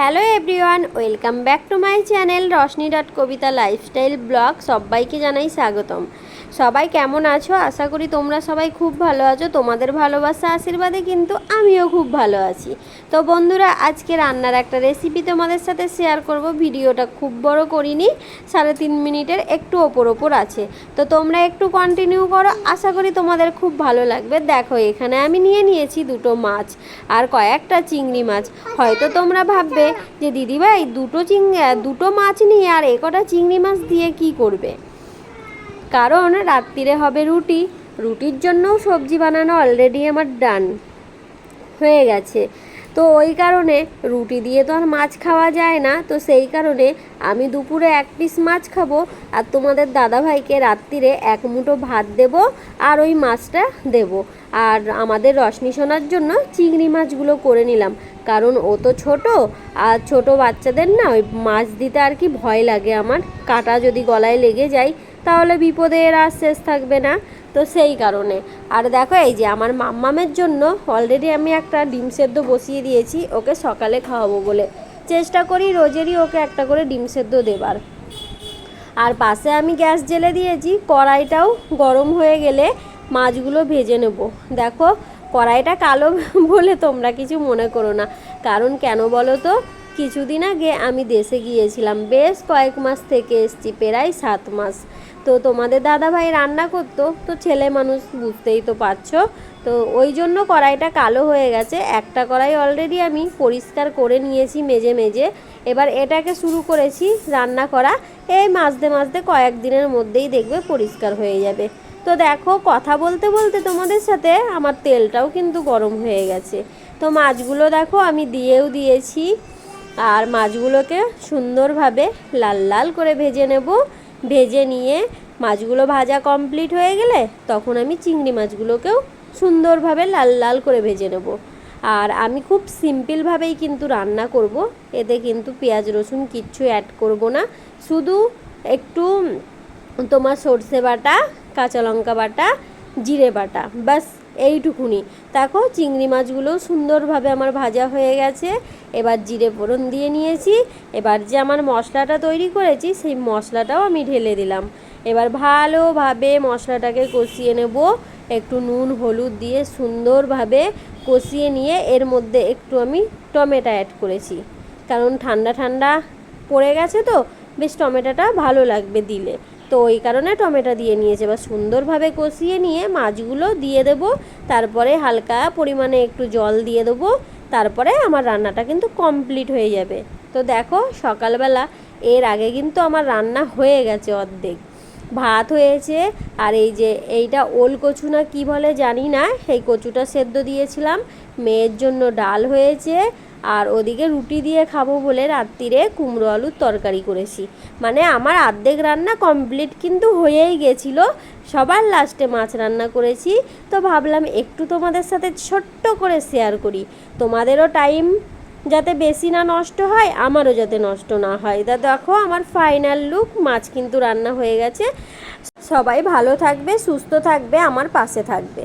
Hello everyone, welcome back to my channel Roshni dot Kabita lifestyle blog. সবাইকে জানাই স্বাগতম। সবাই কেমন আছো? আশা করি তোমরা সবাই খুব ভালো আছো। তোমাদের ভালোবাসা আশীর্বাদে কিন্তু আমিও খুব ভালো আছি। তো বন্ধুরা, আজকে রান্নার একটা রেসিপি তোমাদের সাথে শেয়ার করব। ভিডিওটা খুব বড় করিনি, সাড়ে তিন মিনিটের একটু ওপর ওপর আছে। তো তোমরা একটু কন্টিনিউ করো, আশা করি তোমাদের খুব ভালো লাগবে। দেখো, এখানে আমি নিয়ে নিয়েছি দুটো মাছ আর কয়েকটা চিংড়ি মাছ। হয়তো তোমরা ভাববে যে, দিদিভাই, দুটো চিং, দুটো মাছ নিয়ে আর একটা চিংড়ি মাছ দিয়ে কি করবে? কারণ রাত্রিরে হবে রুটি। রুটির জন্যও সবজি বানানো অলরেডি আমার ডান হয়ে গেছে। তো ওই কারণে রুটি দিয়ে তো আর মাছ খাওয়া যায় না। তো সেই কারণে আমি দুপুরে এক পিস মাছ খাব আর তোমাদের দাদাভাইকে রাত্রিরে এক মুঠো ভাত দেব আর ওই মাছটা দেব। আর আমাদের রশনি সোনার জন্য চিংড়ি মাছগুলো করে নিলাম। কারণ ও তো ছোট আর ছোট বাচ্চাদের না ওই মাছ দিতে আর কি ভয় লাগে আমার। কাটা যদি গলায় লেগে যায় তাহলে বিপদের আর শেষ থাকবে না। তো সেই কারণে। আর দেখো, এই যে আমার মাম্মামের জন্য অলরেডি আমি একটা ডিম সেদ্ধ বসিয়ে দিয়েছি, ওকে সকালে খাওয়াবো বলে। চেষ্টা করি রোজেরই ওকে একটা করে ডিম সেদ্ধ দেবার। আর পাশে আমি গ্যাস জেলে দিয়েছি, কড়াইটাও গরম হয়ে গেলে মাছগুলো ভেজে নেব। দেখো, কড়াইটা কালো বলে তোমরা কিছু মনে করো না। কারণ কেন বলো তো? কিছুদিন আগে আমি দেশে গিয়েছিলাম। বেশ কয়েক মাস থেকে এসছি, প্রায় সাত মাস। তো তোমাদের দাদা ভাই রান্না করতো, তো ছেলে মানুষ বুঝতেই তো পারছ। তো ওই জন্য কড়াইটা কালো হয়ে গেছে। একটা কড়াই অলরেডি আমি পরিষ্কার করে নিয়েছি মেজে মেজে। এবার এটাকে শুরু করেছি রান্না করা। এই মাঝতে মাঝতে কয়েক দিনের মধ্যেই দেখবে পরিষ্কার হয়ে যাবে। তো দেখো, কথা বলতে বলতে তোমাদের সাথে আমার তেলটাও কিন্তু গরম হয়ে গেছে। তো মাছগুলো দেখো, আমি দিয়েও দিয়েছি। আর মাছগুলোকে সুন্দরভাবে লাল লাল করে ভেজে নেব। ভেজে নিয়ে মাছগুলো ভাজা কমপ্লিট হয়ে গেলে তখন আমি চিংড়ি মাছগুলোকেও সুন্দরভাবে লাল লাল করে ভেজে নেব। আর আমি খুব সিম্পলভাবেই কিন্তু রান্না করব। এতে কিন্তু পেঁয়াজ, রসুন কিচ্ছু অ্যাড করব না। শুধু একটু তোমার সর্ষে বাটা, কাঁচা লঙ্কা বাটা জিরে বাটা। বাস এইটুকুনি। দেখো, চিংড়ি মাছগুলো সুন্দরভাবে আমার ভাজা হয়ে গেছে। এবার জিরে ফোড়ন দিয়ে নিয়েছি। এবার যে আমার মশলাটা তৈরি করেছি, সেই মশলাটাও আমি ঢেলে দিলাম। এবার ভালোভাবে মশলাটাকে কষিয়ে নেব। একটু নুন, হলুদ দিয়ে সুন্দরভাবে কষিয়ে নিয়ে এর মধ্যে একটু আমি টমেটো অ্যাড করেছি। কারণ ঠান্ডা ঠান্ডা পড়ে গেছে তো, বেশ টমেটোটা ভালো লাগবে দিলে। তো এই কারণে টমেটো দিয়ে নিয়েছে। এবার সুন্দরভাবে কষিয়ে নিয়ে মাছগুলো দিয়ে দেব। তারপরে হালকা পরিমাণে একটু জল দিয়ে দেবো। তারপরে আমার রান্নাটা কিন্তু কমপ্লিট হয়ে যাবে। তো দেখো সকালবেলা, এর আগে কিন্তু আমার রান্না হয়ে গেছে অর্ধেক। ভাত হয়েছে, আর এই যে এইটা ওল কচু না কী বলে জানি না এই কচুটা সেদ্ধ দিয়েছিলাম। মেয়ের জন্য ডাল হয়েছে, আর ওদিকে রুটি দিয়ে খাব বলে রাত্রিরে কুমড়ো আলুর তরকারি করেছি। মানে আমার আর্ধেক রান্না কমপ্লিট কিন্তু হয়েই গেছিল। সবার লাস্টে মাছ রান্না করেছি। তো ভাবলাম একটু তোমাদের সাথে ছোট্ট করে শেয়ার করি। তোমাদেরও টাইম যাতে বেশি না নষ্ট হয়, আমারও যাতে নষ্ট না হয়। তা দেখো আমার ফাইনাল লুক মাছ কিন্তু রান্না হয়ে গেছে। সবাই ভালো থাকবে, সুস্থ থাকবে, আমার পাশে থাকবে।